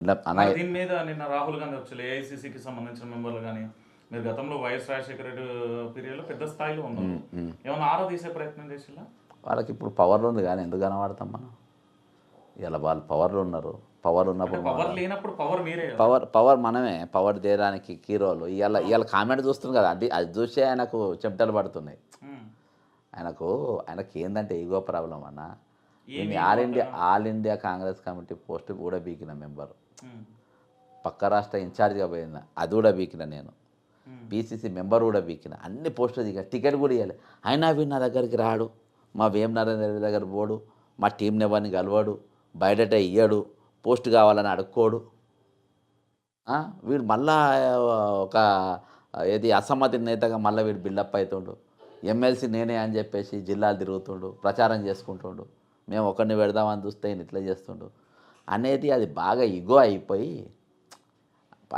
దీని మీద నిన్న రాహుల్ గాంధీ వచ్చి ఏఐసిసికి సంబంధించిన మెంబర్లు కానీ మీరు గతంలో వైఎస్ రాజశేఖర రెడ్డి పీరియడ్లో పెద్ద స్థాయిలో ఉన్నారు. ఏమైనా ఆరా తీసే ప్రయత్నం చేసిలా వాళ్ళకి ఇప్పుడు పవర్లో ఉంది కానీ ఎందుకు కనబడతాం మనం? ఇలా వాళ్ళు పవర్లో ఉన్నారు. పవర్ ఉన్నప్పుడు పవర్ లేనప్పుడు పవర్ మీరే. పవర్ పవర్ మనమే. పవర్ చేయడానికి కీరోలు ఇవాళ ఇవాళ కామెంట్ చూస్తుంది కదా. అది అది చూసే ఆయనకు చెమటలు పడుతున్నాయి. ఆయనకు ఆయనకి ఏంటంటే ఈగో ప్రాబ్లం అన్న. ఈయన all India all India Congress committee post కూడా బీకిన మెంబర్. పక్క రాష్ట్ర ఇన్ఛార్జ్గా పోయింది అది కూడా బీకిన నేను. బీసీసీ మెంబర్ కూడా బీకిన. అన్ని పోస్టులు దిగా టికెట్ కూడా ఇవ్వాలి అయినా వీడు నా దగ్గరికి రాడు. మా వేం నరేంద్ర రెడ్డి దగ్గర పోడు. మా టీంని ఎవరిని కలవాడు. బయటట ఇయ్యడు. పోస్ట్ కావాలని అడుక్కోడు. వీడు మళ్ళా ఒక ఏది అసమ్మతి నేతగా మళ్ళీ వీడు బిల్డప్ అవుతుండు ఎమ్మెల్సీ నేనే అని చెప్పేసి జిల్లాలు తిరుగుతుండు. ప్రచారం చేసుకుంటుండు. మేము ఒకరిని పెడదామని చూస్తే ఈయన ఇట్లా చేస్తుండు. అనేది అది బాగా ఇగో అయిపోయి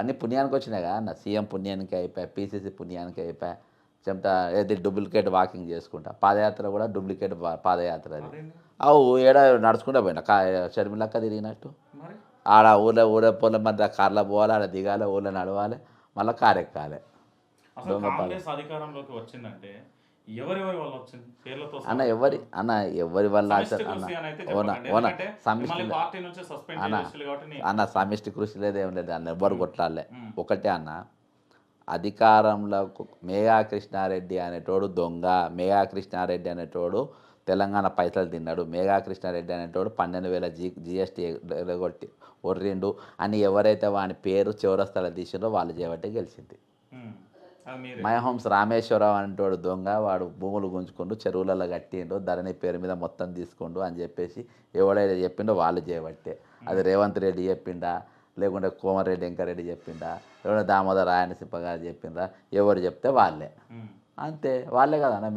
అన్ని పుణ్యానికి వచ్చినాయి కదా నా సీఎం పుణ్యానికి అయిపోయా పీసీసీ పుణ్యానికి అయిపోయా చెమట ఏది డూప్లికేట్ వాకింగ్ చేసుకుంటా. పాదయాత్ర కూడా డూప్లికేట్ పాదయాత్ర అది? అవు ఏడ నడుచుకుంటా పోయినా? కా షర్మిలక్క తిరిగినట్టు? ఆడ ఊళ్ళో ఊళ్ళో పొలం మధ్య కార్లో పోవాలి ఆడ దిగాలి ఊళ్ళో నడవాలి మళ్ళీ కారు ఎక్కాలి అసలు కాంగ్రెస్ అధికారంలోకి వచ్చిందంటే ఎవరెవరి వల్ల వచ్చింది? పేర్లతో. అన్న ఎవరి అన్న ఎవరి వల్ల అన్న సమిష్టి కృషి లేదు ఏం లేదు అన్న ఎవ్వరు కొట్లాలే మ్మ్. ఒకటే అన్న అధికారంలో మేఘా కృష్ణారెడ్డి అనేటోడు దొంగ మేఘా కృష్ణారెడ్డి అనేటోడు తెలంగాణ పైసలు తిన్నాడు మేఘా కృష్ణారెడ్డి అనేటోడు పన్నెండు వేల జీ జిఎస్టీ ఎగొట్టి ఒర్రిండు అని ఎవరైతే వాని పేరు చివరస్తల తీసిండో వాళ్ళు చేయబట్టే గెలిచింది. మై హోమ్స్ రామేశ్వరరావు అనేటోడు దొంగ వాడు భూములు గుంజుకుంటూ చెరువులలో కట్టిండు ధరణి పేరు మీద మొత్తం తీసుకుండు అని చెప్పేసి ఎవడైతే చెప్పిండో వాళ్ళు చేయబట్టే అది రేవంత్ రెడ్డి చెప్పిండా లేకుంటే కోమరెడ్డి వెంకరెడ్డి చెప్పిండా లేకుంటే దామోదర్ రాయనసింప గారు చెప్పిండ్రా ఎవరు చెప్తే వాళ్ళే. అంతే వాళ్ళే కదా